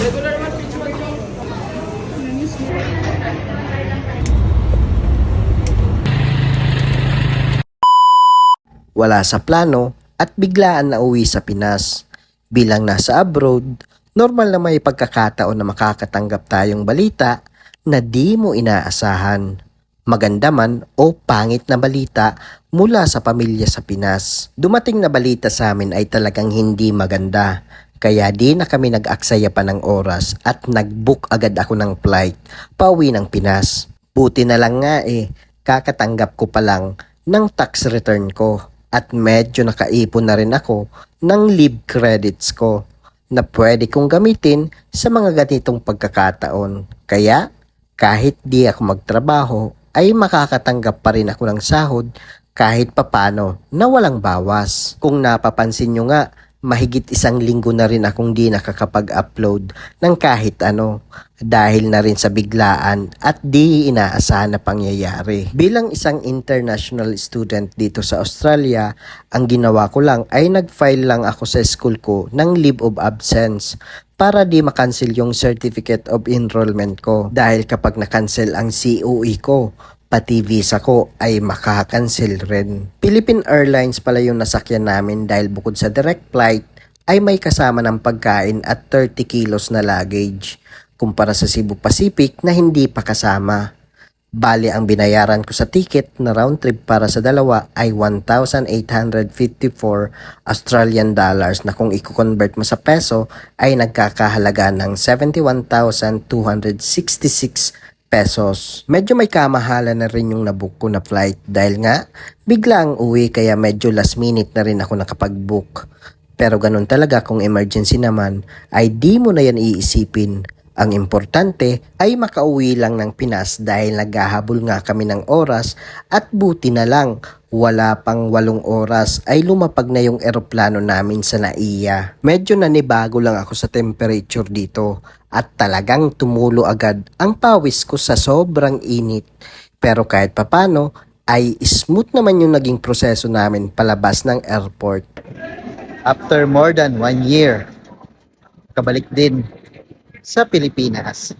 Regular man, picture man. Wala sa plano at biglaan na uwi sa Pinas. Bilang nasa abroad, normal na may pagkakataon na makakatanggap tayong balita na di mo inaasahan. Maganda man o pangit na balita mula sa pamilya sa Pinas. Dumating na balita sa amin ay talagang hindi maganda kaya di na kami nag-aksaya pa ng oras at nag-book agad ako ng flight pauwi ng Pinas. Buti na lang nga eh, kakatanggap ko pa lang ng tax return ko at medyo nakaipon na rin ako ng leave credits ko na pwede kong gamitin sa mga ganitong pagkakataon. Kaya kahit di ako magtrabaho ay makakatanggap pa rin ako ng sahod kahit papano na walang bawas. Kung napapansin nyo nga, mahigit isang linggo na rin akong di nakakapag-upload ng kahit ano dahil na rin sa biglaan at di inaasahan na pangyayari. Bilang isang international student dito sa Australia, ang ginawa ko lang ay nag-file lang ako sa school ko ng leave of absence para di makancel yung certificate of enrollment ko dahil kapag na-cancel ang COE ko, pati visa ko ay makakancel rin. Philippine Airlines pala yung nasakyan namin dahil bukod sa direct flight ay may kasama ng pagkain at 30 kilos na luggage kumpara sa Cebu Pacific na hindi pa kasama. Bali ang binayaran ko sa ticket na round trip para sa dalawa ay 1,854 Australian dollars na kung i-convert mo sa peso ay nagkakahalaga ng 71,266 pesos. Medyo may kamahalan na rin yung nabook ko na flight dahil nga bigla ang uwi kaya medyo last minute na rin ako nakapag-book. Pero ganun talaga kung emergency naman ay di mo na yan iisipin. Ang importante ay makauwi lang ng Pinas dahil naghahabol nga kami ng oras at buti na lang wala pang walong oras ay lumapag na yung eroplano namin sa Naiya. Medyo nanibago lang ako sa temperature dito at talagang tumulo agad ang pawis ko sa sobrang init. Pero kahit papano ay smooth naman yung naging proseso namin palabas ng airport. after more than one year, kabalik din sa Pilipinas.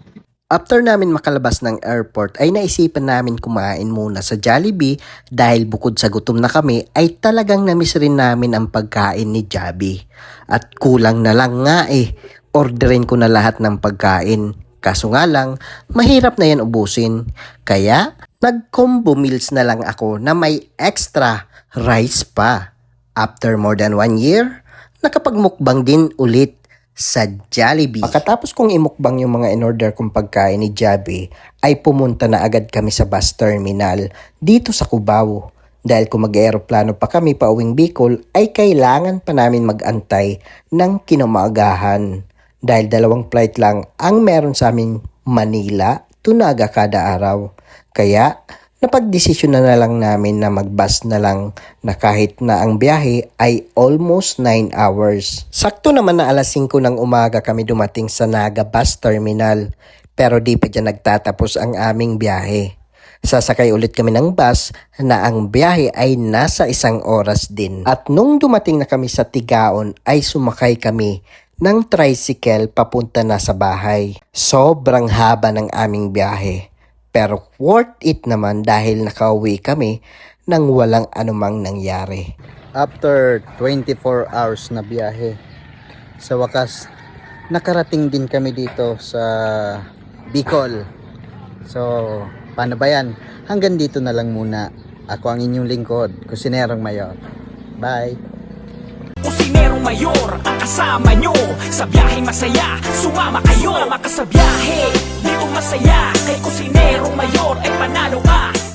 After namin makalabas ng airport ay naisipan namin kumain muna sa Jollibee dahil bukod sa gutom na kami ay talagang namiss rin namin ang pagkain ni Jabi. At kulang na lang nga eh, orderin ko na lahat ng pagkain. Kaso nga lang, mahirap na yan ubusin. Kaya nag-combo meals na lang ako na may extra rice pa. After more than one year, nakapagmukbang din ulit sa Jollibee. Pagkatapos kong imukbang yung mga in-order kong pagkain ni Jabi, ay pumunta na agad kami sa bus terminal dito sa Cubao. Dahil kung mag-aeroplano pa kami pa uwing Bicol, ay kailangan pa namin mag-antay ng kinumagahan. Dahil dalawang flight lang ang meron sa aming Manila to Naga kada araw. Kaya napagdesisyon na, na lang namin na magbus na lang na kahit na ang biyahe ay almost 9 hours. Sakto naman na alas 5 ng umaga kami dumating sa Naga Bus Terminal pero di pa dyan nagtatapos ang aming biyahe. Sasakay ulit kami ng bus na ang biyahe ay nasa isang oras din. At nung dumating na kami sa Tigaon ay sumakay kami ng tricycle papunta na sa bahay. Sobrang haba ng aming biyahe. Pero worth it naman dahil nakauwi kami nang walang anumang nangyari. After 24 hours na biyahe, sa wakas, nakarating din kami dito sa Bicol. So, paano ba yan? Hanggang dito na lang muna. Ako ang inyong lingkod, Kusinerong Mayor. Bye! Mayor ang kasama nyo. Sa biyaheng masaya, sumama kayo. Sumama ka sa biyahe, di masaya. Kay Kusinerong Mayor ay panalo ka